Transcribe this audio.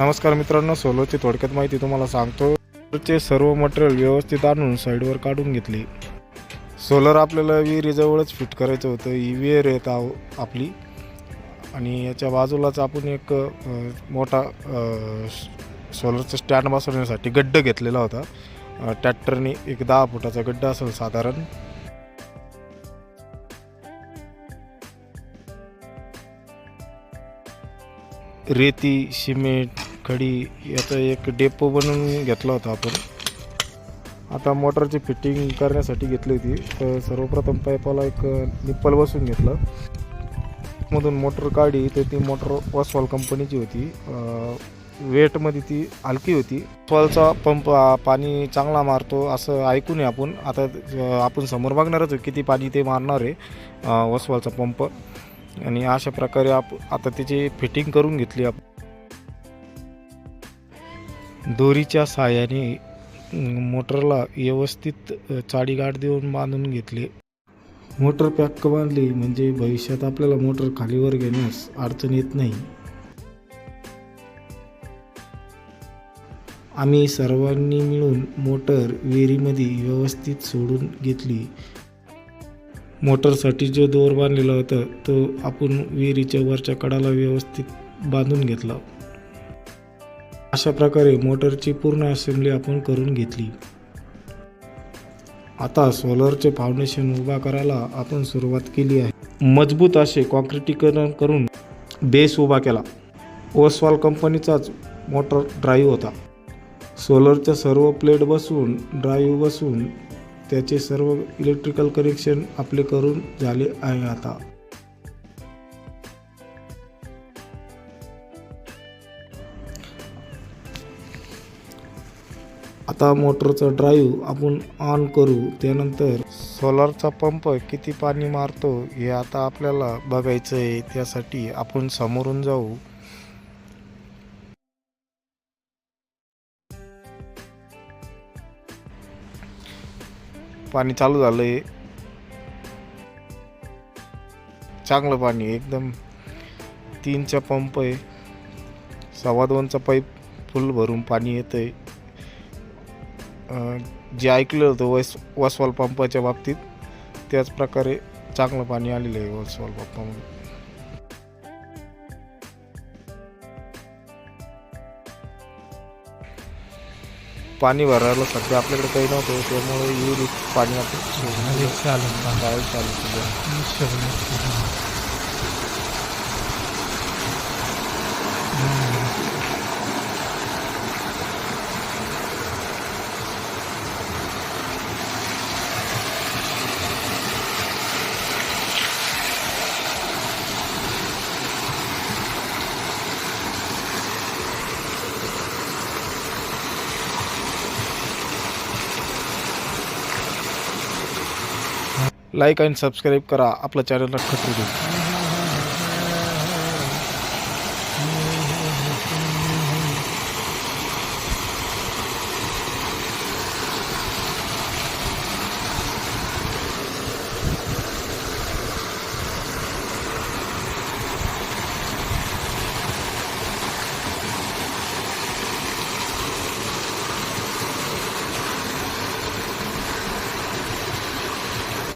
नमस्कार मित्रांनो सोलोची थोडक्यात माहिती तुम्हाला सांगतो. चे सर्व मटेरियल व्यवस्थित आणून साईडवर काढून घेतली. सोलर आपल्याला विहिरीजवळच फिट करायचं होतं. ही विहीर येत आहो आपली. आणि याच्या बाजूलाच आपण एक मोठा सोलरचं स्टँड बसवण्यासाठी गड्ड घेतलेला होता. ट्रॅक्टरने एक दहा फुटाचा गड्डा असेल साधारण. रेती सिमेंट खडी याचा एक डेपो बनवून घेतला होता आपण. आता मोटरची फिटिंग करण्यासाठी घेतली होती. तर सर्वप्रथम पाईपाला एक निप्पल बसून घेतलं. मधून मोटर काढी तर ती मोटर वॉसवॉल कंपनीची होती. वेटमध्ये ती हलकी होती. फॉलचा पंप पाणी चांगला मारतो असं ऐकून आहे आपण. आता आपण समोर बघणारच किती पाणी ते मारणार आहे अं, पंप. आणि अशा प्रकारे आप आता त्याची फिटिंग करून घेतली आपण. दोरीच्या साहाय्याने मोटरला व्यवस्थित चाडीगाठ देऊन बांधून घेतले. मोटर पॅक बांधली म्हणजे भविष्यात आपल्याला मोटर खालीवर घेण्यास अडचण येत नाही. आम्ही सर्वांनी मिळून मोटर विहिरीमध्ये व्यवस्थित सोडून घेतली. मोटरसाठी जो दोर बांधलेला होता तो आपण विहिरीच्या वरच्या कडाला व्यवस्थित बांधून घेतला. अशा प्रकारे मोटरची पूर्ण असेंब्ली आपण करून घेतली. आता सोलरचे फाउंडेशन उभा करायला आपण सुरुवात केली आहे. मजबूत असे कॉन्क्रिटीकरण करून बेस उभा केला. ओसवाल कंपनीचाच मोटर ड्राईव्ह होता. सोलरच्या सर्व प्लेट बसवून ड्राईव्ह बसवून त्याचे सर्व इलेक्ट्रिकल कनेक्शन आपले करून झाले आहे आता. आता मोटरचा ड्राईव्ह आपण ऑन करू त्यानंतर सोलारचा पंप किती पाणी मारतो हे आता आपल्याला बघायचं आहे त्यासाठी आपण समोरून जाऊ. पाणी चालू झालं आहे चांगलं पाणी एकदम. तीनचा पंप आहे. सव्वा दोनचा पाईप फुल भरून पाणी येतं आहे जे ऐकलं होतं वस वसवाल पंपाच्या बाबतीत त्याच प्रकारे चांगलं पाणी आलेलं आहे वसवाल पंपामध्ये पाणी भरायला सध्या आपल्याकडे काही नव्हतं त्यामुळे विहिरीत पाणी आपण चालू चालू केलं लाईक आणि सबस्क्राईब करा. आपल्या चॅनलला खत्री देऊ